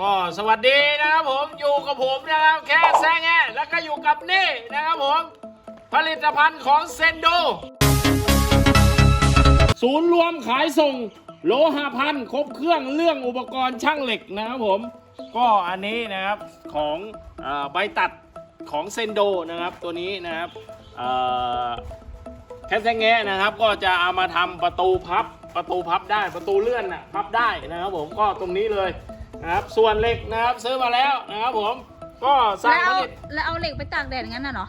ก็สวัสดีนะครับผมอยู่กับผมนะครับแค่แซงแงแล้วก็อยู่กับนี่นะครับผมผลิตภัณฑ์ของเซนโด ศูนย์รวมขายส่งโลหะพันครบเครื่องเรื่องอุปกรณ์ช่างเหล็กนะครับผม ก็อันนี้นะครับของอใบตัดของเซนโดนะครับตัวนี้นะครับเอ่แคสแซงแงะนะครับก็จะเอามาทำประตูพับประตูพับได้ประตูเลื่อนนะพับได้นะครับผมก็ตรงนี้เลย นะครับ ส่วนเหล็กนะครับซื้อมาแล้วนะครับผม ก็สั่งแล้วผเอาลิตแล้วเอาเหล็กไปตากแดดอย่างนั้นน่ะเหรอ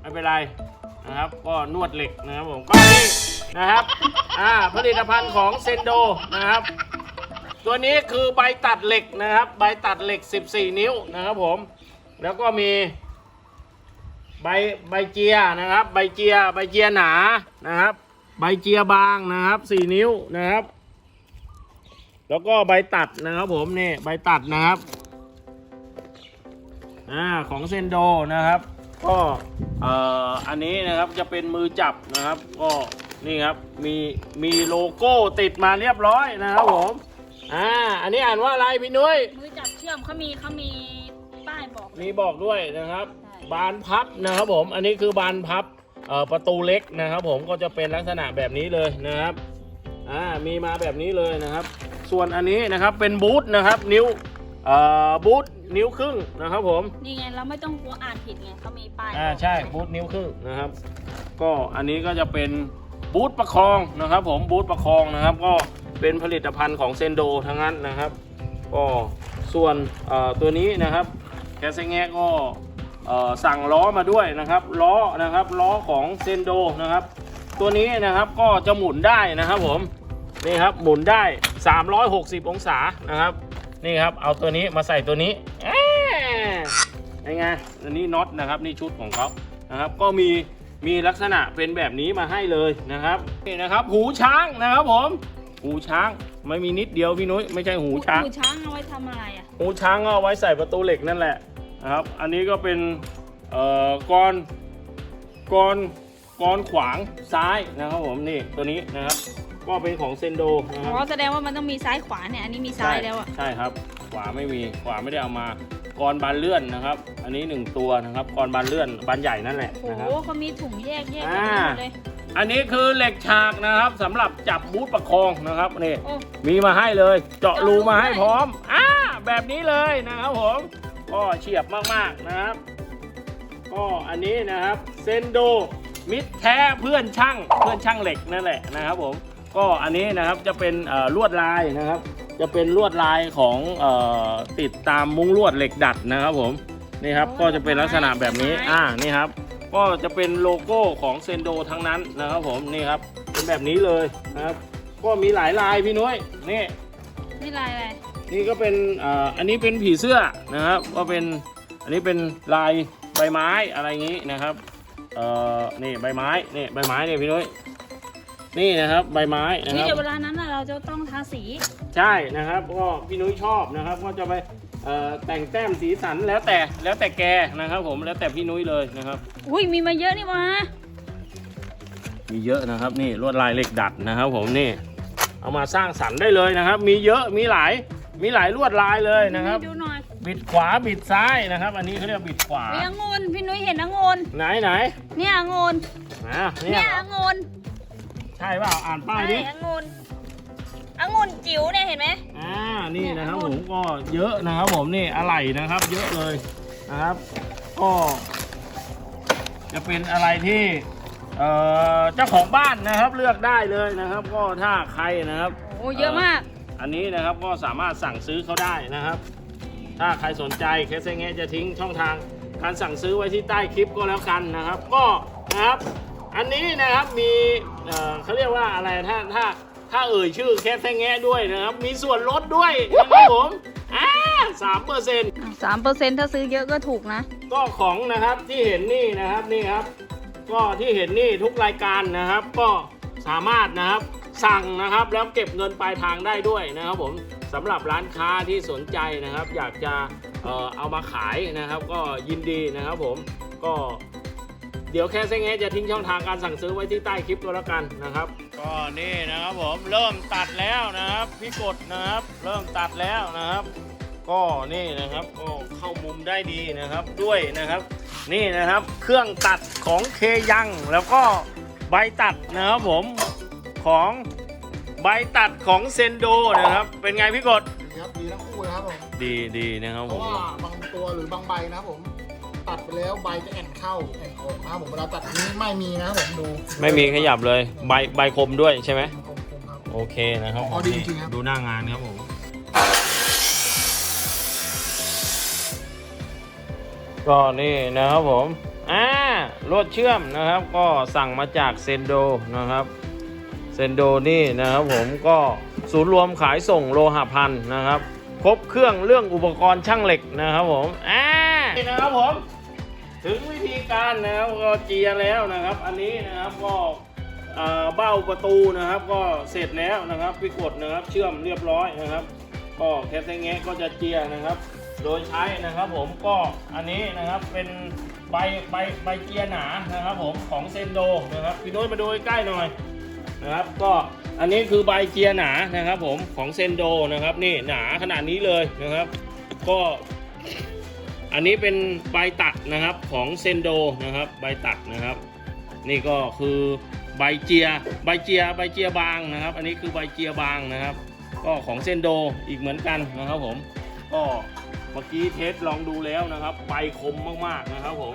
ไม่เป็นไรนะครับ ก็นวดเหล็กนะครับผมก็นี่นะครับ อ่าผลิตภัณฑ์ของเซนโดนะครับ ตัวนี้คือใบตัดเหล็กนะครับ ใบตัดเหล็ก 14 นิ้วนะครับผม แล้วก็มีใบใบเจียนะครับ ใบเจียใบเจียหนานะครับ ใบเจียบางนะครับ 4 นิ้วนะครับ แล้วก็ใบตัดนะครับผมนี่ใบตัดนะครับอ่าของเซนโดนะครับ ก็เอ่ออันนี้นะครับจะเป็นมือจับนะครับ ก็นี่ครับมีมีโลโก้ติดมาเรียบร้อยนะครับผมอ่าอันนี้อ่านว่าอะไรพี่นุ้ยมือจับเชื่อมเขามีเขามีป้ายบอก มีบอกด้วยนะครับ ใช่ บานพับนะครับผมอันนี้คือบานพับเอ่อประตูเล็กนะครับ ผมก็จะเป็นลักษณะแบบนี้เลยนะครับอ่ามีมาแบบนี้เลยนะครับ ส่วนอันนี้นะครับเป็นบูทนะครับนิ้วเอ่อบูทนิ้วครึ่งนะครับผมนี่ไงเราไม่ต้องกลัวอ่านผิดไงเขามีป้ายอ่าบอกใช่บูทนิ้วครึ่งนะครับ ก็อันนี้ก็จะเป็นบูทประคองนะครับ ผมบูทประคองนะครับ ก็เป็นผลิตภัณฑ์ของเซนโดทั้งนั้นนะครับก็ส่วนเอ่อตัวนี้นะครับแคสเซงแงะก็เอ่อสั่งล้อมาด้วยนะครับล้อนะครับล้อของเซนโดนะครับ ตัวนี้นะครับก็จะหมุนได้นะครับผม นี่ครับหมุนได้ 360 องศานะครับ นี่ครับเอาตัวนี้มาใส่ตัวนี้แอะยังไงอันนี้น็อตนะครับนี่ชุดของเขานะครับ ก็มีมีลักษณะเป็นแบบนี้มาให้เลยนะครับนี่นะครับ หูช้างนะครับผม หูช้างไม่มีนิดเดียวพี่นุ้ยไม่ใช่หูช้างหูช้างเอาไว้ทำอะไรอะหูช้างก็เอาไว้ใส่ประตูเหล็กนั่นแหละนะครับ อันนี้ก็เป็นเอ่อกรกรกรขวางซ้ายนะครับผมนี่ตัวนี้นะครับ ก็เป็นของเซนโดนะคอ๋รัอบแสดงว่ามันต้องมีซ้ายขวาเนี่ยอันนี้มีซ้ายแล้วอะใช่ครับ ขวาไม่มีขวาไม่ได้เอามากรบานเลื่อนนะครับ อันนี้หนึ่งตัวนะครับกรบานเลื่อนบานใหญ่นั่นแหละโอ้นะคโหรับเขามีถุงแยกแยกอ่ากันหมดเลยอันนี้คือเหล็กฉากนะครับสำหรับจับบูทประคองนะครับนี่โอ้ มีมาให้เลย เจาะรูมาให้เจาะรูด้วยพร้อมอ่าแบบนี้เลยนะครับผมก็เฉียบมากๆนะครับก็อันนี้นะครับเซนโดมิตรแท้เพื่อนช่างเพื่อนช่างเหล็กนั่นแหละนะครับผม ก็อันนี้นะครับจะเป็นเอ่อลวดลายนะครับ จะเป็นลวดลายของเออติดตามมุ้งลวดเหล็กดัดนะครับผมนี่ครับก็จะเป็นลักษณะแบบนี้อ่านี่ครับ ก็จะเป็นโลโก้ของเซนโดทั้งนั้นนะครับผมนี่ครับเป็นแบบนี้เลยนะครับก็มีหลายลายพี่นุ้ยนี่นี่ลายอะไรนี่ก็เป็นอ่าอันนี้เป็นผีเสื้อนะครับ ก็เป็นอันนี้เป็นลายใบไม้อะไรอย่างนี้นะครับเอ่อนี่ใบไม้นี่ใบไม้เนี่ยพี่นุ้ย นี่นะครับใบไม้นะคนี่รับ เดี๋ยวเวลานั้นน่ะเราจะต้องทาสี ใช่นะครับก็พี่นุ้ยชอบนะครับ ก็จะไปเอ่อแต่งแต้มสีสันแล้วแต่แล้วแต่แกนะครับ ผมแล้วแต่พี่นุ้ยเลยนะครับ อุ้ยมีมาเยอะนี่วะมีเยอะนะครับนี่ลวดลายเหล็กดัดนะครับ ผมนี่ เอามาสร้างสรรค์ได้เลยนะครับ มีเยอะมีหลายมีหลายลวดลายเลยนะครับ ดูหน่อยบิดขวาบิดซ้ายนะครับ อันนี้เขาเรียกว่าบิดขวา มีองุ่นพี่นุ้ยเห็นองุ่นไหนไหนเนี่ยองุ่นอะเนี่เนี่ยยองุ่น ใช่เปล่าอ่านป้ายดิ ใช่องุ่นองุ่นจิ๋วเนี่ยเห็นไหม อ่า นี่นะครับเนี่ย ผมก็เยอะนะครับผมนี่อะไหล่นะครับ เยอะเลยนะครับ ก็จะเป็นอะไรที่เอ่อเจ้าของบ้านนะครับเลือกได้เลยนะครับ ก็ถ้าใครนะครับ โอ้เยอะมาก อันนี้นะครับก็สามารถสั่งซื้อเขาได้นะครับ ถ้าใครสนใจเคสเงจะทิ้งช่องทางการสั่งซื้อไว้ที่ใต้คลิปก็แล้วกันนะครับ ก็นะครับ อันนี้นะครับมี เอ่อเขาเรียกว่าอะไรถ้าถ้าถ้าเอ่ยชื่อแคสเงด้วยนะครับ มีส่วนลดด้วยนะครับผมอ่าสามเปอร์เซ็นต์สามเปอร์เซ็นต์ถ้าซื้อเยอะก็ถูกนะ ก็ของนะครับที่เห็นนี่นะครับนี่ครับ ก็ที่เห็นนี่ทุกรายการนะครับ ก็สามารถนะครับสั่งนะครับแล้วเก็บเงินปลายทางได้ด้วยนะครับผมสำหรับร้านค้าที่สนใจนะครับ อยากจะเอ่อเอามาขายนะครับ ก็ยินดีนะครับผมก็ เดี๋ยวแค่เซ้งเอจะทิ้งช่องทางการสั่งซื้อไว้ที่ใต้คลิปก็แล้วกันนะครับก็ก็นี่นะครับผมเริ่มตัดแล้วนะครับพี่กดนะครับ เริ่มตัดแล้วนะครับ ก็นี่นะครับก็เข้ามุมได้ดีนะครับด้วยนะครับ นี่นะครับเครื่องตัดของเคยังแล้วก็ใบตัดนะครับผมของใบตัดของเซนโดนะครับ เป็นไงพี่กดดีครับดีทั้งคู่นะครับผมดีดีนะครับเพผราะมว่าบางตัวหรือบางใบนะครับผม ตัดไปแล้วใบจะแอนเข้าแอนออกนะครับผมเวลาตัดอันนี้ไม่มีนะครับผมดูไม่มีขยับเลยใบใบคมด้วยใช่ไหมคมๆครับ โอเคนะครับอ๋อดีจริงๆครับ ดูหน้างานครับผมก็นี่นะครับผมอ่ารวดเชื่อมนะครับ ก็สั่งมาจากเซนโดนะครับเซนโดนี่นะครับผมก็ศูนย์รวมขายส่งโลหะพันธ์นะครับ ครบเครื่องเรื่องอุปกรณ์ช่างเหล็กนะครับผมอ่านี่นะครับผม ถึงวิธีการนะครับก็เจียแล้วนะครับ อันนี้นะครับก็เบ้าประตูนะครับ ก็เสร็จแล้วนะครับพี่กดนะครับเชื่อมเรียบร้อยนะครับ ก็แคสแงะก็จะเจียนะครับ โดยใช้นะครับผมก็อันนี้นะครับเป็นใบใบใบเจียหนานะครับผมของเซนโดนะครับพี่นุ้ยมาดูใกล้หน่อยนะครับก็อันนี้คือใบเจียหนานะครับผมของเซนโดนะครับนี่หนาขนาดนี้เลยนะครับ ก็ อันนี้เป็นใบตัดนะครับของเซนโดนะครับใบตัดนะครับ นี่ก็คือใบเจียใบเจียใบเจียบางนะครับ อันนี้คือใบเจียบางนะครับ ก็ของเซนโดอีกเหมือนกันนะครับผมก็เมื่อกี้เทสลองดูแล้วนะครับใบคมมากๆนะครับผม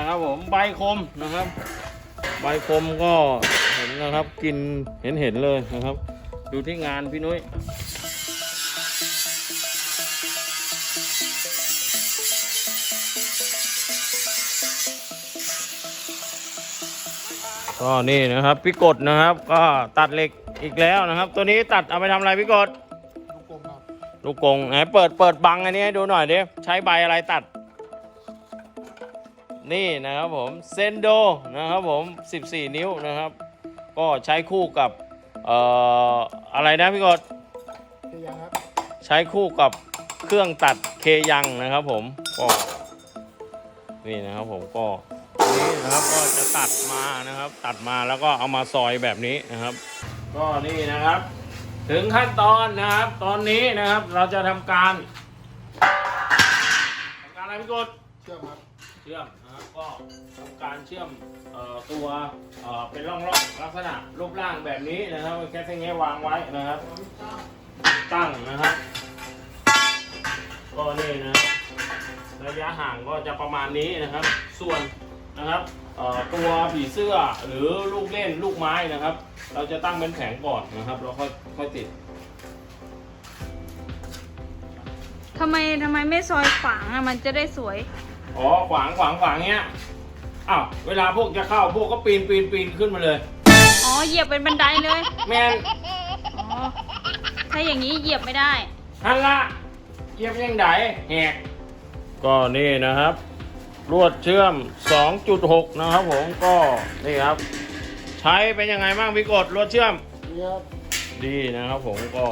นี่นะครับผมใบคมนะครับ ใบคมก็เห็นนะครับกินเห็นเห็นๆเลยนะครับ ดูที่งานพี่นุ้ยก็นี่นะครับพี่กดนะครับ ก็ตัดเหล็กอีกแล้วนะครับ ตัวนี้ตัดเอาไปทำอะไรพี่กดลูกกลมครับลูกกงไหนเปิดเปิดบังอันนี้ให้ดูหน่อยดิใช้ใบอะไรตัด นี่นะครับผมเซนโดนะครับผม 14 นิ้วนะครับ ก็ใช้คู่กับเอ่ออะไรนะพี่กดเทียังครับใช้คู่กับเครื่องตัดเคยังนะครับผมก็นี่นะครับผมก็นี่นะครับก็จะตัดมานะครับ ตัดมาแล้วก็เอามาซอยแบบนี้นะครับ ก็นี่นะครับ ถึงขั้นตอนนะครับ ตอนนี้นะครับเราจะทำการทำการอะไรพี่กดเชื่อมครับ เชื่อมนะครับ ก็ทำการเชื่อมออตัวเป็นร่องๆลักษณะรูปร่างแบบนี้นะครับแค่แค่วางไว้นะครับ ตั้งนะครับก็นี่นะระยะห่างก็จะประมาณนี้นะครับ ส่วนนะครับตัวผีเสื้อหรือลูกเล่นลูกไม้นะครับ เราจะตั้งเป็นแผงก่อนนะครับแล้วค่อยค่อยติดทำไมทำไมไม่ซอยฝางอะมันจะได้สวย อ๋อขวางขวางขวางเงี้ยอ้าวเวลาพวกจะเข้าพวกก็ปีนปีนปีนขึ้นมาเลย อ๋อเหยียบเป็นบันไดเลย แมนอ๋อ ถ้าอย่างนี้เหยียบไม่ได้ ฮันละเยียบยังไดแหกก็นี่นะครับรวดเชื่อม 2.6 นะครับผมก็นี่ครับ ใช้เป็นยังไงบ้างพี่กดรวดเชื่อมเทียบดีนะครับผมก็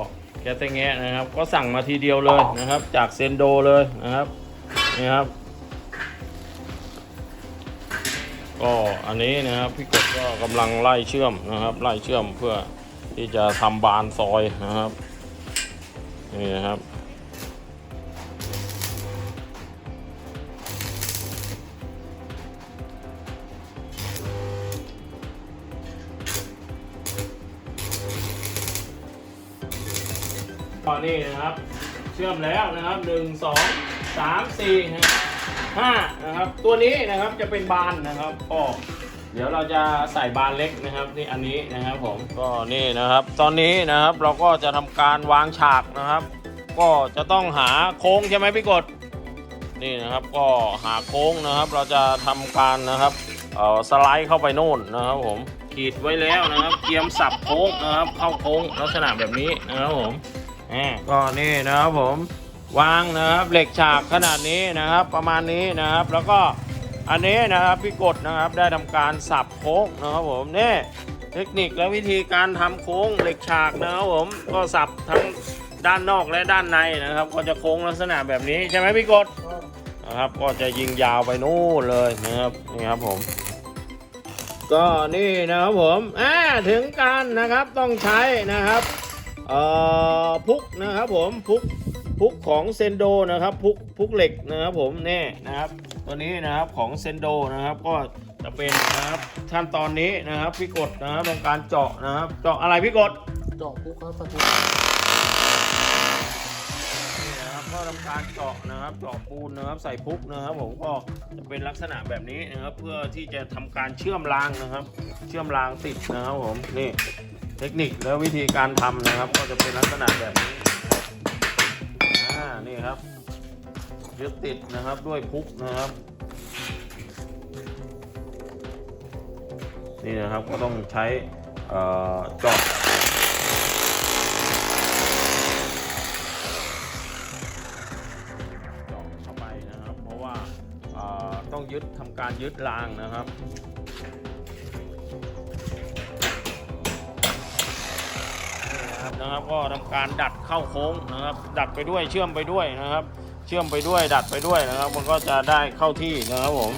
แกสเตงแงะนะครับ ก็สั่งมาทีเดียวเลยนะครับ จากเซนโดเลยนะครับนี่ครับ ก็อันนี้นะครับพี่กบก็กำลังไล่เชื่อมนะครับ ไล่เชื่อมเพื่อที่จะทำบานซอยนะครับนี่นะครับตอนนี้นะครับ เชื่อมแล้วนะครับหนึ่งสองสามสี่นะครับ ห้านะครับ ตัวนี้นะครับจะเป็นบานนะครับก็เดี๋ยวเราจะใส่บานเล็กนะครับนี่อันนี้นะครับผมก็นี่นะครับ ตอนนี้นะครับเราก็จะทำการวางฉากนะครับ ก็จะต้องหาโค้งใช่ไหมพี่กดนี่นะครับก็หาโค้งนะครับ เราจะทำการนะครับเอ่อสไลด์เข้าไปโน่นนะครับผมขีดไว้แล้วนะครับเตรียมสับโค้งนะครับ เข้าโค้งลักษณะแบบนี้นะครับผมอ่าก็นี่นะครับผม วางนะครับเหล็กฉากขนาดนี้นะครับ ประมาณนี้นะครับ แล้วก็อันนี้นะครับพี่กดนะครับได้ทำการสับโค้งนะครับผมนี่เทคนิคและวิธีการทำโค้งเหล็กฉากนะครับผมก็สับทั้งด้านนอกและด้านในนะครับ ก็จะโค้งลักษณะแบบนี้ใช่ไหมพี่กดนะครับก็จะยิงยาวไปนู่นเลยนะครับนี่ครับผม ก็นี่นะครับผมอ่าถึงการนะครับต้องใช้นะครับเอ่อพุกนะครับผมพุก พุกของเซนโดนะครับพุกพุกเหล็กนะครับผมนี่นะครับตัวนี้นะครับของเซนโดนะครับก็จะเป็นนะครับขั้นตอนนี้นะครับพี่กดนะครับตรงการเจาะนะครับเจาะอะไรพี่กดเจาะปุ๊บครับประตูนี่นะครับก็ทำการเจาะนะครับเจาะปูนนะครับใส่พุกนะครับผมก็จะเป็นลักษณะแบบนี้นะครับเพื่อที่จะทำการเชื่อมรางนะครับ เชื่อมรางติดนะครับผมนี่เทคนิคและวิธีการทำนะครับ ก็จะเป็นลักษณะแบบนี้อ่านี่ ครับ ยึดติดนะครับด้วยพุกนะครับ นี่นะครับก็ต้องใช้เอ่อเจาะเข้าไปนะครับ เพราะว่าต้องยึดทำการยึดรางนะครับนี่นะครับนะครับก็ทำการดัด เข้าโค้งนะครับ ดัดไปด้วยเชื่อมไปด้วยนะครับ เชื่อมไปด้วยดัดไปด้วยนะครับ มันก็จะได้เข้าที่นะครับผม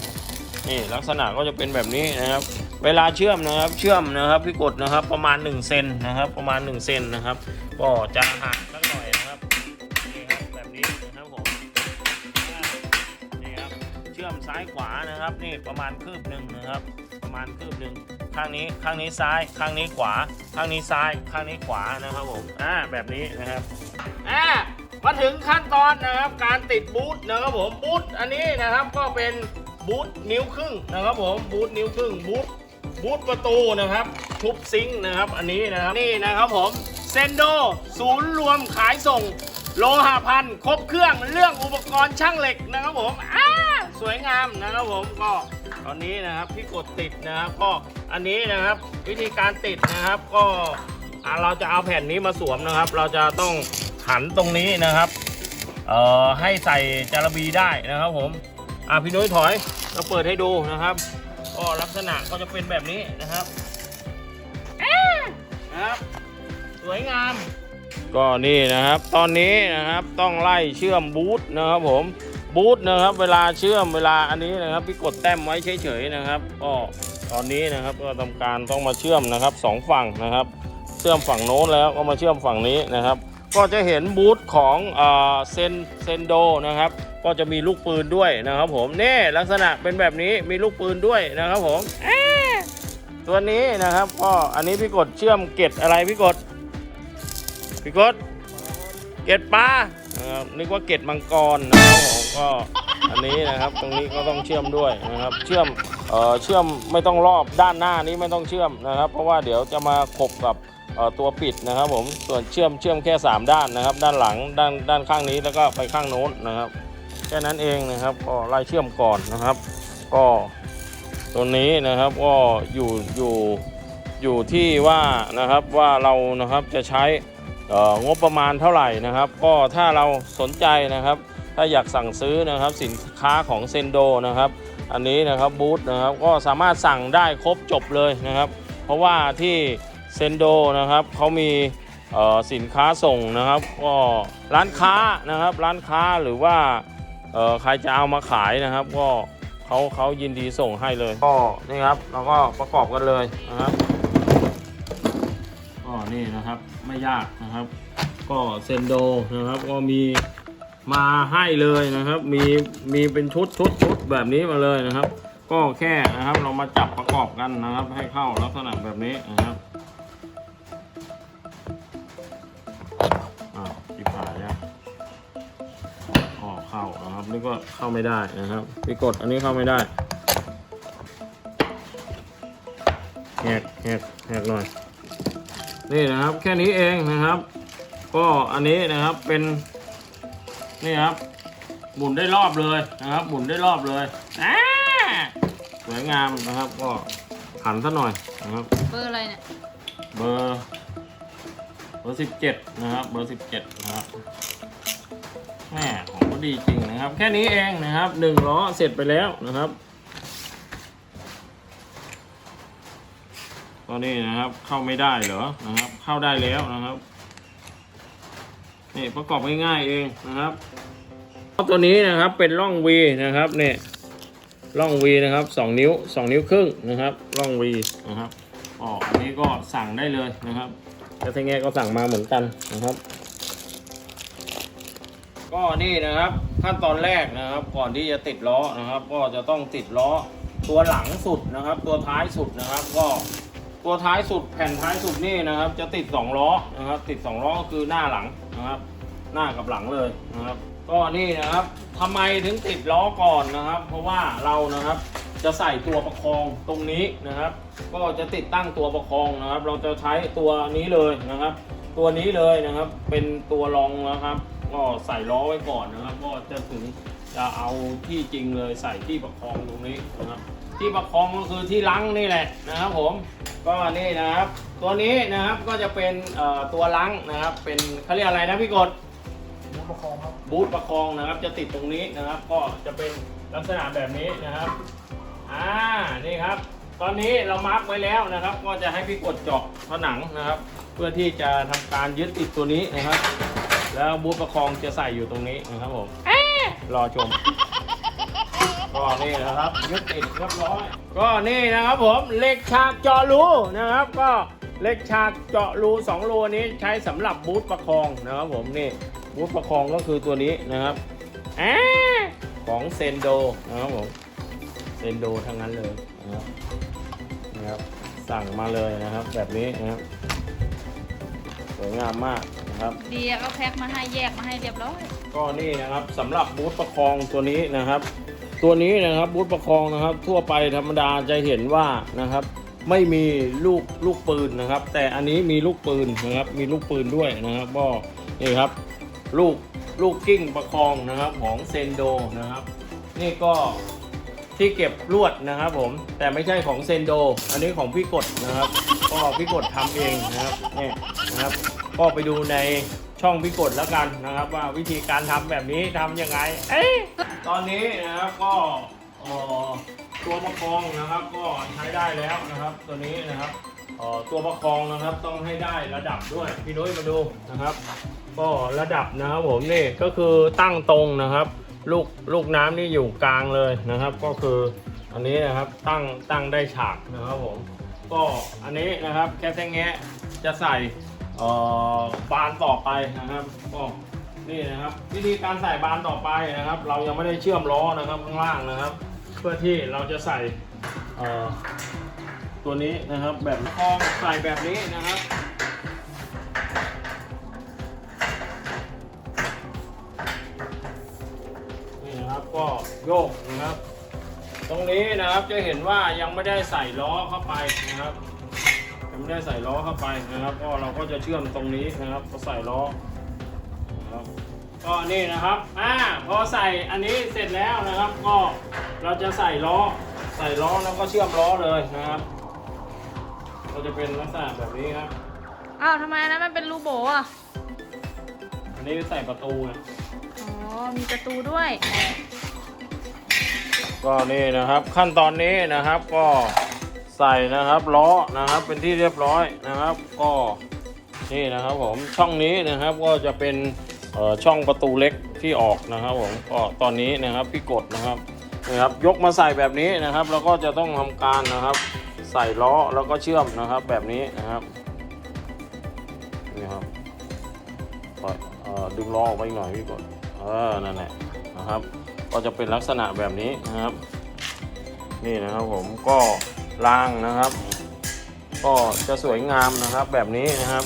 นี่ลักษณะก็จะเป็นแบบนี้นะครับ เวลาเชื่อมนะครับเชื่อมนะครับพี่กดนะครับประมาณ1เซนนะครับประมาณ1เซนนะครับก็จะหักสักหน่อยนะครับนี่ครับแบบนี้นะครับผมนี่ครับเชื่อมซ้ายขวานะครับนี่ประมาณคืบหนึ่งนะครับ ประมาณคืบหนึ่งข้างนี้ข้างนี้ซ้าย ข้างนี้ขวา ข้างนี้ซ้าย ข้างนี้ขวานะครับผมอ่าแบบนี้นะครับอ่ามาถึงขั้นตอนนะครับการติดบูทนะครับผมบูทอันนี้นะครับก็เป็นบูทนิ้วครึ่งนะครับผมบูทนิ้วครึ่งบูทบูทประตูนะครับทุบซิงค์นะครับ อันนี้นะครับนี่นะครับผมเซนโดศูนย์รวมขายส่งโลหะพันครบเครื่องเรื่องอุปกรณ์ช่างเหล็กนะครับผมอ่าสวยงามนะครับผมก็ อนนี้นะครับพี่กดติดนะครับก็อันนี้นะครับวิธีการติดนะครับ ก็เราจะเอาแผ่นนี้มาสวมนะครับ เราจะต้องหันตรงนี้นะครับเอ่อให้ใส่จารบีได้นะครับผมอ่าพี่นุ้ยถอยเราเปิดให้ดูนะครับ ก็ลักษณะก็จะเป็นแบบนี้นะครับนะครับสวยงาม ก็นี่นะครับ ตอนนี้นะครับต้องไล่เชื่อมบูทนะครับผม บูทนะครับ เวลาเชื่อมเวลาอันนี้นะครับพี่กดแต้มไว้เฉยๆนะครับก็ตอนนี้นะครับก็ทำการต้องมาเชื่อมนะครับสองฝั่งนะครับ เชื่อมฝั่งโน้นแล้วก็มาเชื่อมฝั่งนี้นะครับ ก็จะเห็นบูทของเซนเซนโดนะครับ ก็จะมีลูกปืนด้วยนะครับ ผมนี่ลักษณะเป็นแบบนี้มีลูกปืนด้วยนะครับผมตัวนี้นะครับก็อันนี้พี่กดเชื่อมเกตอะไรพี่กดพี่กดเกตปลา นะครับนึกว่าเกตมังกรนะครับผมก็อันนี้นะครับตรงนี้ก็ต้องเชื่อมด้วยนะครับ เชื่อมเอ่อเชื่อมไม่ต้องรอบด้านหน้านี้ไม่ต้องเชื่อมนะครับ เพราะว่าเดี๋ยวจะมาขบกับตัวปิดนะครับ ผมส่วนเชื่อมเชื่อมแค่ 3 ด้านนะครับ ด้านหลังด้านด้านข้างนี้แล้วก็ไปข้างโน้นนะครับแค่นั้นเองนะครับก็ไล่เชื่อมก่อนนะครับ ก็ตัวนี้นะครับก็อยู่อยู่อยู่ที่ว่านะครับว่าเรานะครับจะใช้ งบประมาณเท่าไหร่นะครับ ก็ถ้าเราสนใจนะครับ ถ้าอยากสั่งซื้อนะครับสินค้าของเซนโดนะครับ อันนี้นะครับบูธนะครับก็สามารถสั่งได้ครบจบเลยนะครับ เพราะว่าที่เซนโดนะครับเขามีสินค้าส่งนะครับก็ร้านค้านะครับร้านค้าหรือว่าใครจะเอามาขายนะครับ ก็เขาเขายินดีส่งให้เลย ก็นี่ครับเราก็ประกอบกันเลยนะครับ นี่นะครับไม่ยากนะครับ ก็เซนโดนะครับก็มีมาให้เลยนะครับ มีมีเป็นชุดชุดชุดแบบนี้มาเลยนะครับ ก็แค่นะครับเรามาจับประกอบกันนะครับ ให้เข้าลักษณะแบบนี้นะครับอ่าจิบนะครับนี่ก็เข้าไม่ได้นะครับพี่กดอันนี้เข้าไม่ได้แหกแหกแหกหน่อย นี่นะครับแค่นี้เองนะครับ ก็อันนี้นะครับเป็นนี่ครับ หมุนได้รอบเลยนะครับ หมุนได้รอบเลยอ่าสวยงามนะครับ ก็หันซะหน่อยนะครับ เบอร์อะไรเนี่ย เบอร์เบอร์สิบเจ็ดนะครับ เบอร์สิบเจ็ดนะครับแม่ของก็ดีจริงนะครับ แค่นี้เองนะครับหนึ่งล้อเสร็จไปแล้วนะครับ ตอนนี้นะครับ เข้าไม่ได้เหรอนะครับ เข้าได้แล้วนะครับ นี่ประกอบง่ายๆเองนะครับตัวนี้นะครับเป็นร่อง V นะครับเนี่ยร่อง V นะครับสองนิ้วสองนิ้วครึ่งนะครับร่อง V นะครับอ๋ออันนี้ก็สั่งได้เลยนะครับกระเทงแงก็สั่งมาเหมือนกันนะครับ ก็นี่นะครับขั้นตอนแรกนะครับ ก่อนที่จะติดล้อนะครับ ก็จะต้องติดล้อตัวหลังสุดนะครับ ตัวท้ายสุดนะครับ ก็ ตัวท้ายสุดแผ่นท้ายสุดนี่นะครับ จะติดสองล้อนะครับ ติดสองล้อก็คือหน้าหลังนะครับ หน้ากับหลังเลยนะครับ ก็นี่นะครับทำไมถึงติดล้อก่อนนะครับ เพราะว่าเรานะครับจะใส่ตัวประคองตรงนี้นะครับ ก็จะติดตั้งตัวประคองนะครับ เราจะใช้ตัวนี้เลยนะครับ ตัวนี้เลยนะครับ เป็นตัวรองนะครับ ก็ใส่ล้อไว้ก่อนนะครับ ก็จะถึงจะเอาที่จริงเลยใส่ที่ประคองตรงนี้นะครับ ที่ประคองก็คือที่ลังนี่แหละนะครับผมก็นี่นะครับ ตัวนี้นะครับก็จะเป็นเอ่อตัวลังนะครับ เป็นเขาเรียกอะไรนะพี่กดมุดประคองครับบูธประคองนะครับ จะติดตรงนี้นะครับ ก็จะเป็นลักษณะแบบนี้นะครับอ่านี่ครับ ตอนนี้เรามาร์กไว้แล้วนะครับ ก็จะให้พี่กดเจาะผนังนะครับ เพื่อที่จะทำการยึดติดตัวนี้นะครับ แล้วบูธประคองจะใส่อยู่ตรงนี้นะครับผมรอชม ก็นี่นะครับยึดติดเรียบร้อย ก็นี่นะครับผมเหล็กฉากเจาะรูนะครับ ก็เหล็กฉากเจาะรูสองรูนี้ใช้สำหรับบูธประคองนะครับผมนี่บูธประคองก็คือตัวนี้นะครับอาของเซนโดนะครับผมเซนโดทั้งนั้นเลยนะครับนะครับสั่งมาเลยนะครับ แบบนี้นะครับสวยงามมากนะครับดีอะก็แพ็คมาให้แยกมาให้เรียบร้อยก็นี่นะครับสำหรับบูธประคองตัวนี้นะครับ ตัวนี้นะครับบูธประคองนะครับ ทั่วไปธรรมดาจะเห็นว่านะครับ ไม่มีลูกลูกปืนนะครับ แต่อันนี้มีลูกปืนนะครับ มีลูกปืนด้วยนะครับก็นี่ครับ ลูกลูกกิ้งประคองนะครับของเซนโดนะครับ นี่ก็ที่เก็บลวดนะครับผมแต่ไม่ใช่ของเซนโด อันนี้ของพี่กดนะครับ ก็พี่กดทำเองนะครับนี่นะครับ ก็ไปดูใน ช่องพี่กดแล้วกันนะครับ ว่าวิธีการทำแบบนี้ทำยังไง เอ้ยตอนนี้นะครับก็ตัวประคองนะครับ ก็ใช้ได้แล้วนะครับ ตัวนี้นะครับตัวประคองนะครับต้องให้ได้ระดับด้วยพี่นุ้ยมาดูนะครับ ก็ระดับนะครับผมนี่ก็คือตั้งตรงนะครับ ลูกลูกน้ำนี่อยู่กลางเลยนะครับ ก็คืออันนี้นะครับตั้งตั้งได้ฉากนะครับผมก็อันนี้นะครับแค่แซงแงะจะใส่ บานต่อไปนะครับก็นี่นะครับ วิธีการใส่บานต่อไปนะครับ เรายังไม่ได้เชื่อมล้อนะครับข้างล่างนะครับ เพื่อที่เราจะใส่ตัวนี้นะครับ แบบคองใส่แบบนี้นะครับนี่นะครับก็โยกนะครับ ตรงนี้นะครับจะเห็นว่ายังไม่ได้ใส่ล้อเข้าไปนะครับ ยังไม่ได้ใส่ล้อเข้าไปนะครับ ก็เราก็จะเชื่อมตรงนี้นะครับก็ใส่ล้อนะครับก็นี่นะครับอ่าพอใส่อันนี้เสร็จแล้วนะครับ ก็เราจะใส่ล้อ ใส่ล้อแล้วก็เชื่อมล้อเลยนะครับ ก็จะเป็นลักษณะแบบนี้ครับ อ้าวทำไมอันนั้นมันเป็นรูโบอะ อันนี้ใส่ประตูไงอ๋อ มีประตูด้วย ก็นี่นะครับขั้นตอนนี้นะครับก็ ใส่นะครับล้อนะครับเป็นที่เรียบร้อยนะครับ ก็นี่นะครับผมช่องนี้นะครับก็จะเป็นช่องประตูเล็กที่ออกนะครับผมก็ตอนนี้นะครับพี่กดนะครับนะครับยกมาใส่แบบนี้นะครับ แล้วก็จะต้องทำการนะครับ ใส่ล้อแล้วก็เชื่อมนะครับแบบนี้นะครับนี่ครับดึงล้อออกไปหน่อยพี่กดเออนั่นแหละนะครับ ก็จะเป็นลักษณะแบบนี้นะครับ นี่นะครับผมก็ รางนะครับ ก็จะสวยงามนะครับแบบนี้นะครับ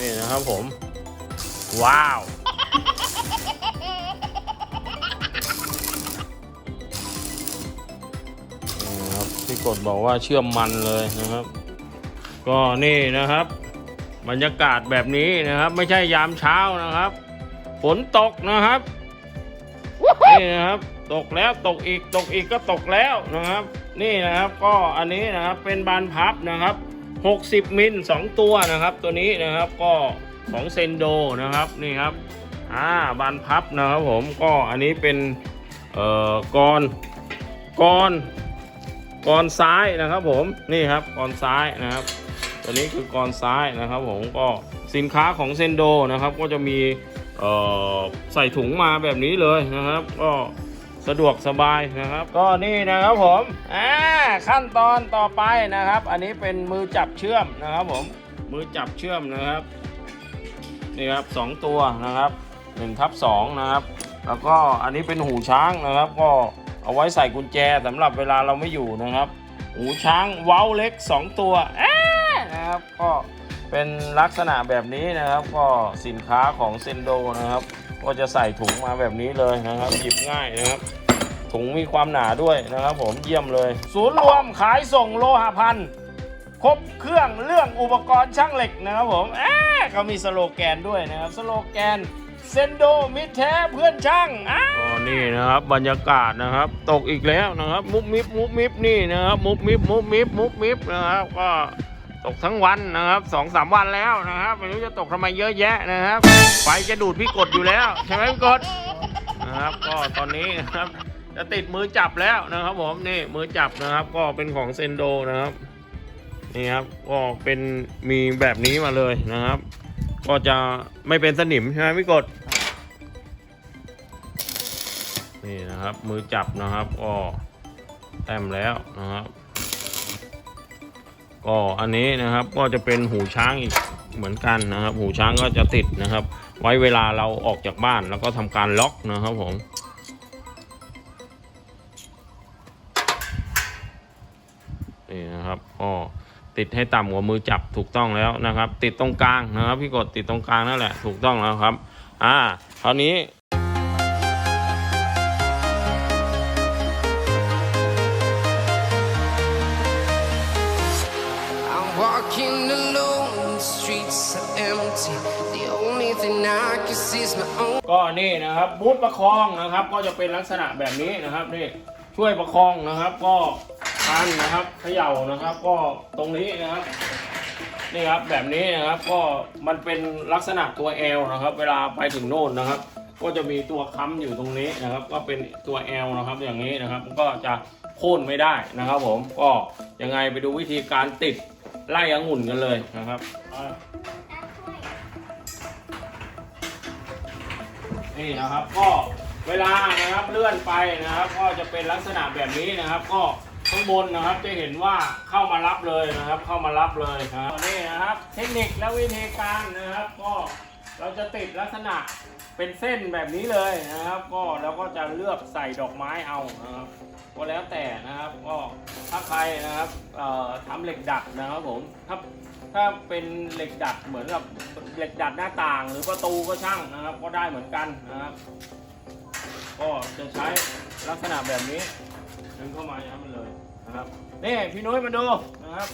นี่นะครับผม ว้าวที่กดบอกว่าเชื่อมมันเลยนะครับ ก็นี่นะครับ บรรยากาศแบบนี้นะครับ ไม่ใช่ยามเช้านะครับ ฝนตกนะครับ นี่นะครับ ตกแล้วตกอีกตกอีกก็ตกแล้วนะครับ นี่นะครับก็อันนี้นะครับเป็นบานพับนะครับ 60 มิล 2 ตัวนะครับ ตัวนี้นะครับก็ของเซนโดนะครับนี่ครับอ่าบานพับนะครับผมก็อันนี้เป็นเอ่อกรกรกรซ้ายนะครับผมนี่ครับกรซ้ายนะครับตัวนี้คือกรซ้ายนะครับผมก็สินค้าของเซนโดนะครับก็จะมีเอ่อใส่ถุงมาแบบนี้เลยนะครับ ก็ สะดวกสบายนะครับ ก็นี่นะครับผมอ่าขั้นตอนต่อไปนะครับ อันนี้เป็นมือจับเชื่อมนะครับผมมือจับเชื่อมนะครับนี่ครับสองตัวนะครับ1ทับ2นะครับ แล้วก็อันนี้เป็นหูช้างนะครับ ก็เอาไว้ใส่กุญแจสำหรับเวลาเราไม่อยู่นะครับ หูช้างเว้าเล็ก 2 ตัวเอ๊ะนะครับก็เป็นลักษณะแบบนี้นะครับ ก็สินค้าของเซนโดนะครับ ก็จะใส่ถุงมาแบบนี้เลยนะครับ หยิบง่ายนะครับ ถุงมีความหนาด้วยนะครับผมเยี่ยมเลย ศูนย์รวมขายส่งโลหะพันครบเครื่องเรื่องอุปกรณ์ช่างเหล็กนะครับผมเอ๊ะเขามีสโลแกนด้วยนะครับ สโลแกนเซนโดมิแท้เพื่อนช่างอะก็นี่นะครับบรรยากาศนะครับ ตกอีกแล้วนะครับ มุบมิบมุบมิบนี่นะครับ มุบมิบมุบมิบมุบมิบนะครับก็ ตกทั้งวันนะครับสองสามวันแล้วนะครับ ไม่รู้จะตกทำไมเยอะแยะนะครับ ไฟจะดูดพี่กดอยู่แล้ว ใช่ไหมพี่กดนะครับ ก็ตอนนี้นะครับ จะติดมือจับแล้วนะครับผมนี่มือจับนะครับ ก็เป็นของเซนโดนะครับนี่ครับก็เป็นมีแบบนี้มาเลยนะครับ ก็จะไม่เป็นสนิมใช่ไหมพี่กดนี่นะครับ มือจับนะครับก็แต้มแล้วนะครับ ก็อันนี้นะครับก็จะเป็นหูช้างอีกเหมือนกันนะครับ หูช้างก็จะติดนะครับ ไว้เวลาเราออกจากบ้านแล้วก็ทำการล็อกนะครับผมนี่นะครับก็ติดให้ต่ำกว่ามือจับถูกต้องแล้วนะครับ ติดตรงกลางนะครับ พี่กดติดตรงกลางนั่นแหละถูกต้องแล้วครับ อ่าคราวนี้ ก็นี่นะครับบูทประคองนะครับ ก็จะเป็นลักษณะแบบนี้นะครับนี่ช่วยประคองนะครับ ก็พันนะครับเขย่านะครับ ก็ตรงนี้นะครับนี่ครับแบบนี้นะครับก็มันเป็นลักษณะตัว L นะครับ เวลาไปถึงโน่นนะครับ ก็จะมีตัวค้ำอยู่ตรงนี้นะครับ ก็เป็นตัว L นะครับอย่างนี้นะครับก็จะโค่นไม่ได้นะครับ ผมก็ยังไงไปดูวิธีการติดไล่องุ่นกันเลยนะครับ นี่นะครับก็เวลานะครับเลื่อนไปนะครับ ก็จะเป็นลักษณะแบบนี้นะครับ ก็ข้างบนนะครับจะเห็นว่าเข้ามารับเลยนะครับ เข้ามารับเลยครับนี่นะครับ เทคนิคและวิธีการนะครับ ก็เราจะติดลักษณะเป็นเส้นแบบนี้เลยนะครับ ก็เราก็จะเลือกใส่ดอกไม้เอานะครับก็แล้วแต่นะครับก็ถ้าใครนะครับทำเหล็กดัดนะครับผมถ้า ถ้าเป็นเหล็กดัดเหมือนกับเหล็กดัดหน้าต่าง หรือประตูก็ช่างนะครับ ก็ได้เหมือนกันนะครับ ก็จะใช้ลักษณะแบบนี้ ดึงเข้ามาอย่างนั้นเลยนะครับนี่พี่นุ้ยมาดูนะครับ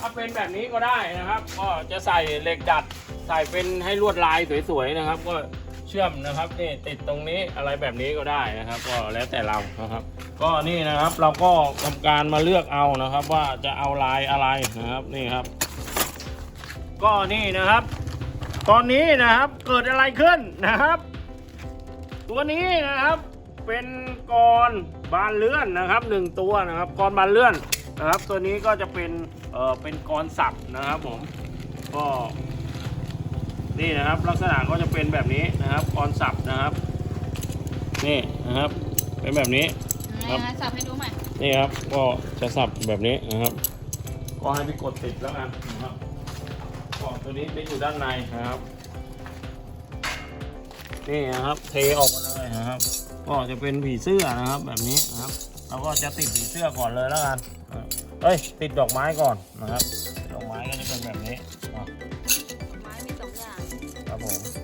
ถ้าเป็นแบบนี้ก็ได้นะครับ ก็จะใส่เหล็กดัดใส่เป็นให้ลวดลายสวยๆนะครับ ก็เชื่อมนะครับนี่ติดตรงนี้อะไรแบบนี้ก็ได้นะครับ ก็แล้วแต่เรานะครับ ก็นี่นะครับเราก็ทำการมาเลือกเอานะครับ ว่าจะเอาลายอะไรนะครับนี่ครับ ก็นี่นะครับ ตอนนี้นะครับเกิดอะไรขึ้นนะครับ ตัวนี้นะครับเป็นกรบานเลื่อนนะครับหนึ่งตัวนะครับกรบานเลื่อนนะครับ ตัวนี้ก็จะเป็นเออเป็นกรสับนะครับผมก็นี่นะครับ ลักษณะก็จะเป็นแบบนี้นะครับกรสับนะครับ นี่นะครับ เป็นแบบนี้ ครับ อ่าสับให้ดูใหม่นี่ครับก็จะสับแบบนี้นะครับ ก็ให้พี่กดติดแล้วกันนะครับ ก็ตัวนี้ไม่อยู่ด้านในนะครับ นี่นะครับเทออกมาเลยนะครับ ก็จะเป็นผีเสื้อนะครับแบบนี้นะครับเราก็จะติดผีเสื้อก่อนเลยแล้วกันนะครับเอ้ยติดดอกไม้ก่อนนะครับ ดอกไม้ก็จะเป็นแบบนี้อะไม้มีสองอย่างครับผม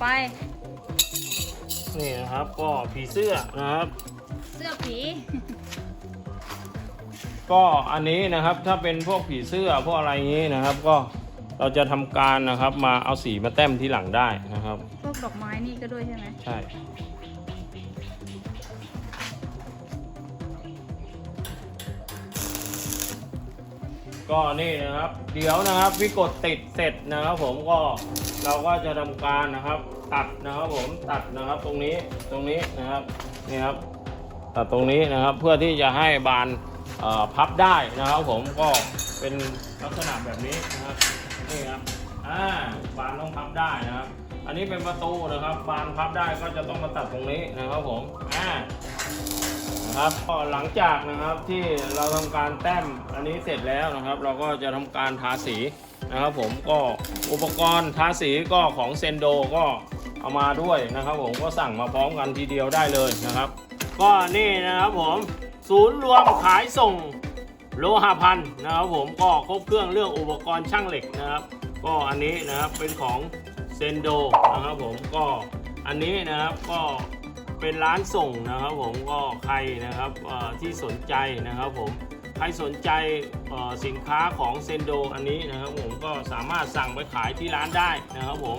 ไป นี่นะครับก็ผีเสื้อนะครับ เสื้อผี ก็อันนี้นะครับถ้าเป็นพวกผีเสื้อพวกอะไรอย่างนี้นะครับ ก็เราจะทำการนะครับมาเอาสีมาแต้มที่หลังได้นะครับ พวกดอกไม้นี่ก็ด้วยใช่ไหมใช่ ก็นี่นะครับ เดี๋ยวนะครับพี่กดติดเสร็จนะครับ ผมก็เราก็จะทำการนะครับ ตัดนะครับผมตัดนะครับตรงนี้ตรงนี้นะครับนี่ครับตัดตรงนี้นะครับเพื่อที่จะให้บานพับได้นะครับผมก็เป็นลักษณะแบบนี้นะครับนี่ครับอ่าบานต้องพับได้นะครับ อันนี้เป็นประตูนะครับ บานพับได้ก็จะต้องมาตัดตรงนี้นะครับผมอ่า นะครับก็หลังจากนะครับที่เราทำการแต้มอันนี้เสร็จแล้วนะครับ เราก็จะทำการทาสีนะครับ ผมก็อุปกรณ์ทาสีก็ของเซนโดก็เอามาด้วยนะครับ ผมก็สั่งมาพร้อมกันทีเดียวได้เลยนะครับ ก็นี่นะครับผมศูนย์รวมขายส่งโลหะพันนะครับ ผมก็ครบเครื่องเรื่องอุปกรณ์ช่างเหล็กนะครับ ก็อันนี้นะครับเป็นของเซนโดนะครับ ผมก็อันนี้นะครับก็ เป็นร้านส่งนะครับผมก็ใครนะครับที่สนใจนะครับผมใครสนใจสินค้าของเซนโดอันนี้นะครับผมก็สามารถสั่งไปขายที่ร้านได้นะครับผม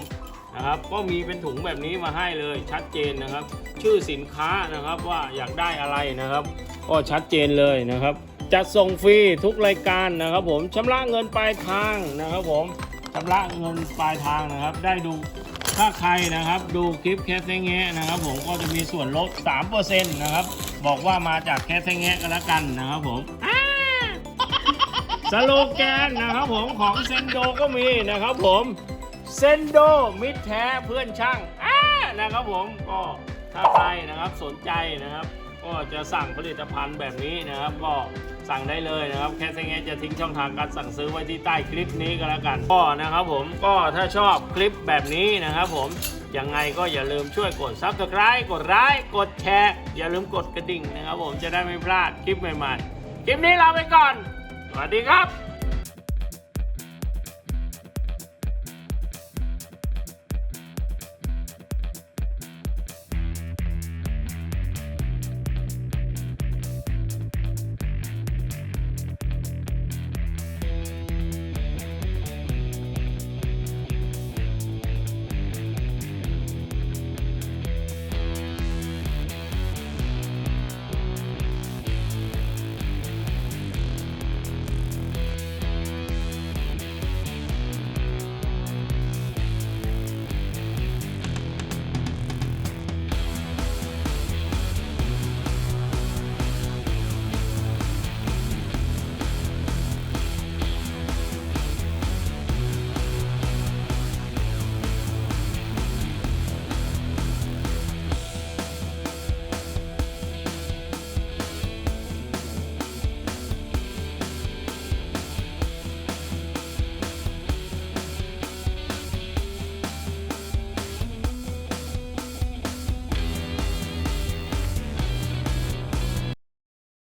นะครับก็มีเป็นถุงแบบนี้มาให้เลยชัดเจนนะครับ ชื่อสินค้านะครับว่าอยากได้อะไรนะครับ ก็ชัดเจนเลยนะครับจัดส่งฟรีทุกรายการนะครับผมชำระเงินปลายทางนะครับผมชำระเงินปลายทางนะครับ ได้ดู ถ้าใครนะครับดูคลิปแคสเซงแงะนะครับ ผมก็จะมีส่วนลด 3%นะครับ บอกว่ามาจากแคสเซงแงะกันแล้วกันนะครับผมสโลแกนนะครับผมของเซนโดก็มีนะครับผมเซนโดมิตรแท้เพื่อนช่างนะครับผมก็ถ้าใครนะครับสนใจนะครับ ก็จะสั่งผลิตภัณฑ์แบบนี้นะครับก็ สั่งได้เลยนะครับแค่เซงเงจะทิ้งช่องทางการสั่งซื้อไว้ที่ใต้คลิปนี้ก็แล้วกันก็นะครับผมก็ถ้าชอบคลิปแบบนี้นะครับผมยังไงก็อย่าลืมช่วยกด subscribe กดไลค์กดแชร์อย่าลืมกดกระดิ่งนะครับผมจะได้ไม่พลาดคลิปใหม่ๆ คลิปนี้ลาไปก่อน สวัสดีครับ